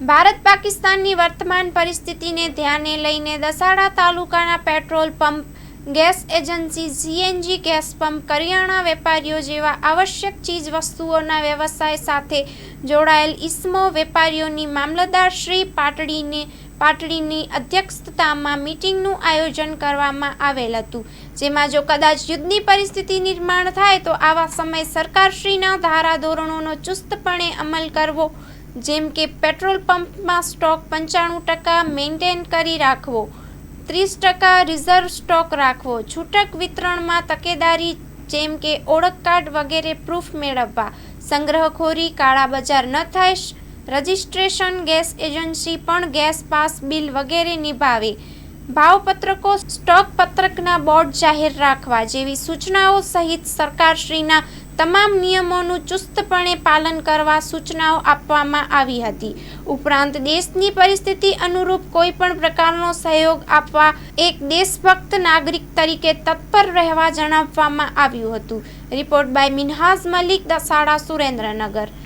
ભારત પાકિસ્તાનની વર્તમાન પરિસ્થિતિને ધ્યાને લઈને દસાડા તાલુકાના petrol pump, gas agency, CNG gas pump, કરિયાણા વેપારીઓ જેવા આવશ્યક ચીજ વસ્તુઓના વ્યવસાય સાથે જોડાયેલ ઇસમો વેપારીઓની મામલતદારશ્રી પાટડીને, પાટડીની અધ્યક્ષતામાં મીટિંગનું આયોજન કરવામાં આવેલ હતું. જેમાં જો કદાચ યુદ્ધની પરિસ્થિતિ નિર્માણ થાય, તો આવા સમયે સરકારશ્રીના ધારાધોરણોનો ચુસ્તપણે અમલ કરવો જેમ કે પેટ્રોલ પંપમાં સ્ટોક પંચાણું ટકા, મેન્ટેન કરી રાખવો, ત્રીસ ટકા રિઝર્વ સ્ટોક રાખવો, છૂટક વિતરણમાં તકેદારી, જેમ કે ઓળખ કાર્ડ વગેરે પ્રૂફ મેળવવા, સંગ્રહખોરી, કાળા બજાર ન થાય, રજિસ્ટ્રેશન, ગેસ એજન્સી પણ ગેસ પાસ બિલ વગેરે નિભાવે. ભાવપત્રકો સ્ટોક પત્રકના બોર્ડ જાહેર રાખવા જેવી સૂચનાઓ સહિત સરકારશ્રીના તમામ નિયમોનું ચુસ્તપણે પાલન કરવા સૂચનાઓ આપવામાં આવી હતી. ઉપરાંત દેશની પરિસ્થિતિ અનુરૂપ કોઈપણ પ્રકારનો સહયોગ આપવા એક દેશભક્ત નાગરિક તરીકે તત્પર રહેવા જણાવવામાં આવ્યું હતું. Report by Minhaz Malik Dasada Surendranagar.